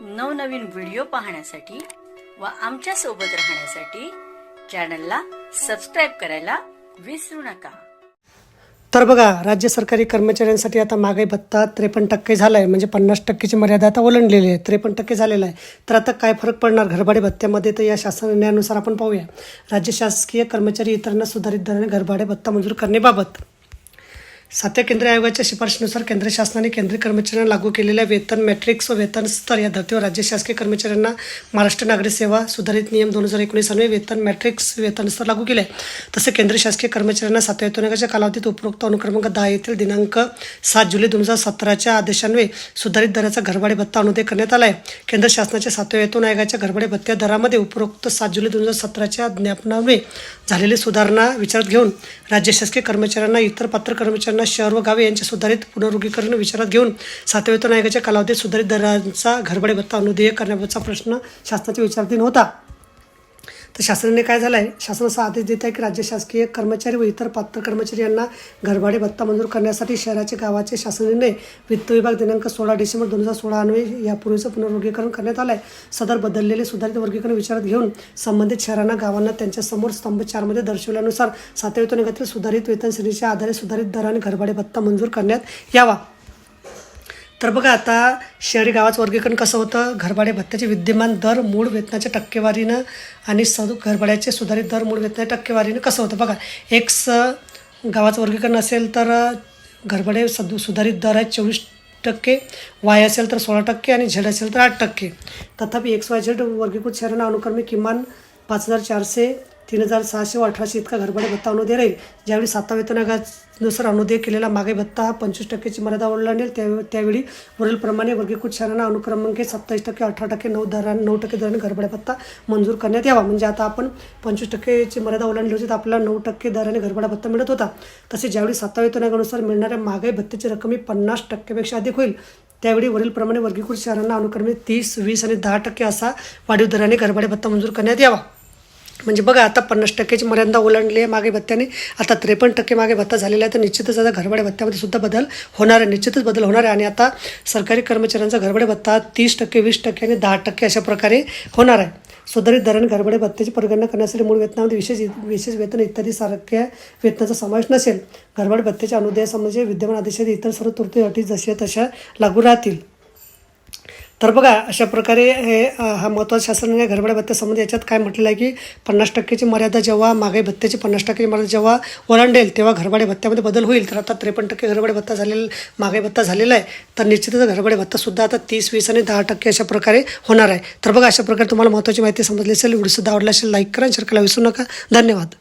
नवनवीन व्हिडिओ पाहण्यासाठी व आमच्यासोबत राहण्यासाठी चॅनलला सबस्क्राईब करायला विसरू नका. तर बघा राज्य सरकारी कर्मचाऱ्यांसाठी आता महागाई भत्ता त्रेपन्न टक्के झाला आहे म्हणजे पन्नास टक्केची मर्यादा आता ओलांडलेली आहे त्रेपन्न टक्के झालेला आहे. तर आता काय फरक पडणार घरभाडे भत्त्यामध्ये? तर या शासन निर्णयानुसार आपण पाहूया. राज्य शासकीय कर्मचारी इतरांना सुधारित दराने घरभाडे भत्ता मंजूर करण्याबाबत. सातव्या केंद्रीय आयोगाच्या शिफारशीनुसार केंद्र शासनाने केंद्रीय कर्मचाऱ्यांना लागू केलेल्या वेतन मॅट्रिक्स व वेतन स्तर या धर्तीवर राज्य शासकीय कर्मचाऱ्यांना महाराष्ट्र नागरी सेवा सुधारित नियम दोन हजार एकोणीस वेतन मॅट्रिक्स वेतन स्तर लागू केले. आहे तसे केंद्रीय शासकीय कर्मचाऱ्यांना सातव्या वेतनाच्या कालावधीत उपरोक्त अनुक्रमांक दहा येथील दिनांक सात जुलै दोन हजार सतराच्या आदेशान्वये सुधारित दराचा घरभाडे भत्ता अनुदय करण्यात आला आहे केंद्र शासनाच्या सातव्या वेतन आयोगाच्या घरभाडे भत्त्या दरामध्ये उपरोक्त सात जुलै दोन हजार सतराच्या ज्ञापनान्वये झालेली सुधारणा विचारात घेऊन राज्य शासकीय कर्मचाऱ्यांना इतर पात्र कर्मचाऱ्यांना शहर व गावे यांच्या सुधारित पुनर्वर्गीकरण विचारात घेऊन सातव्या वेतन आयोगाच्या कालावधीत सुधारित दरांचा घरबडे भत्ता अनुदेय करण्याचा प्रश्न शासनाच्या विचाराधीन होता. तर शासनाने काय झालं आहे शासन असा आदेश देत आहे की राज्य शासकीय कर्मचारी व इतर पात्र कर्मचारी यांना घरभाडे भत्ता मंजूर करण्यासाठी शहराचे गावाचे शासन निर्णय वित्त विभाग दिनांक सोळा डिसेंबर दोन हजार सोळा अन्वये यापूर्वीचं पुनर्वर्गीकरण करण्यात आलं आहे सदर बदललेले सुधारित वर्गीकरण विचारात घेऊन संबंधित शहरांना गावांना त्यांच्यासमोर स्तंभ चारमध्ये दर्शवल्यानुसार सातव्या सुधारित वेतन श्रेणीच्या आधारे सुधारित दराने घरभाडे भत्ता मंजूर करण्यात यावा. तर बघा आता शहरी गावाचं वर्गीकरण कसं होतं? घरभाडे भत्त्याचे विद्यमान दर मूळ वेतनाच्या टक्केवारीनं आणि सदु घरभाड्याचे सुधारित दर मूळ वेतनाच्या टक्केवारीनं कसं होतं? बघा एक्स गावाचं वर्गीकरण असेल तर घरभाडे सदु सुधारित दर आहे चोवीस टक्के वाय असेल तर सोळा टक्के आणि झेड असेल तर आठ टक्के. तथापि एक्स वाय झेड वर्गीकृत शहरांना अनुक्रमे किमान पाच हजार चारशे तीन हजार सहाशे व अठराशे इतका घरभाडे भत्ता अनुदय राहील. ज्यावेळी सातव्या वेतन आयोगानुसार अनुदय केलेला मागे भत्ता हा पंचवीस टक्क्याची मर्यादा ओलांडेल त्या त्यावेळी वरीलप्रमाणे वर्गीकृत शहरांना अनुक्रमांक सत्तावीस टक्के अठरा टक्के नऊ दराने नऊ टक्के दराने घरभाडे भत्ता मंजूर करण्यात यावा. म्हणजे आता आपण पंचवीस टक्केची मर्यादा ओलांडली होती तर आपल्याला नऊ टक्के दराने घरभाडा भत्ता मिळत होता. तसे ज्यावेळी सातव्या वेतन आयोगानुसार मिळणाऱ्या महागाई भत्त्याची रक्कम ही पन्नास टक्क्यापेक्षा अधिक होईल त्यावेळी वरीलप्रमाणे वर्गीकृत शहरांना अनुक्रमे तीस वीस आणि दहा टक्के असा वाढीव दराने घरभाडे भत्ता मंजूर करण्यात यावा. म्हणजे बघा आता पन्नास टक्क्याची मर्यादा ओलांडली आहे मागे भत्त्याने. आता त्रेपन्न टक्के मागे भत्ता झालेला आहे तर निश्चितच आता घरबडे भत्त्यामध्ये सुद्धा बदल होणार आहे निश्चितच बदल होणार आहे. आणि आता सरकारी कर्मचाऱ्यांचा घरभाडे भत्ता तीस टक्के वीस टक्के आणि दहा टक्के अशा प्रकारे होणार आहे. सुधारित धरण घरभाडे भत्त्याची परिगणना करण्यासाठी मूळ वेतनामध्ये विशेष विशेष वेतन इत्यादी सारख्या वेतनाचा समावेश नसेल. घरभाडे भत्त्याच्या अनुदयासंबंधी विद्यमान आदेशात इतर सर्व तरतुदी अटी जशा तशा लागू राहतील. तर बघा अशा प्रकारे हे हा महत्त्वाचा शासनाने घरभाड्या भत्त्यासंबंधी याच्यात काय म्हटलेलं आहे की पन्नास टक्केची मर्यादा जेव्हा महागाई भत्त्याची पन्नास टक्केची मर्यादा जेव्हा ओलांडेल तेव्हा घरभाडे भत्त्यामध्ये बदल होईल. तर आता त्रेपन्न टक्के घरभाडे भत्ता झालेला महागाई भत्ता झालेला आहे. तर निश्चितच घरभाडे भत्तासुद्धा आता तीस वीस आणि दहा टक्के अशा प्रकारे होणार आहे. तर बघा अशा प्रकारे तुम्हाला महत्त्वाची माहिती समजली असेल व्हिडिओसुद्धा आवडला असेल लाईक करा शेअर करायला विसरू नका. धन्यवाद.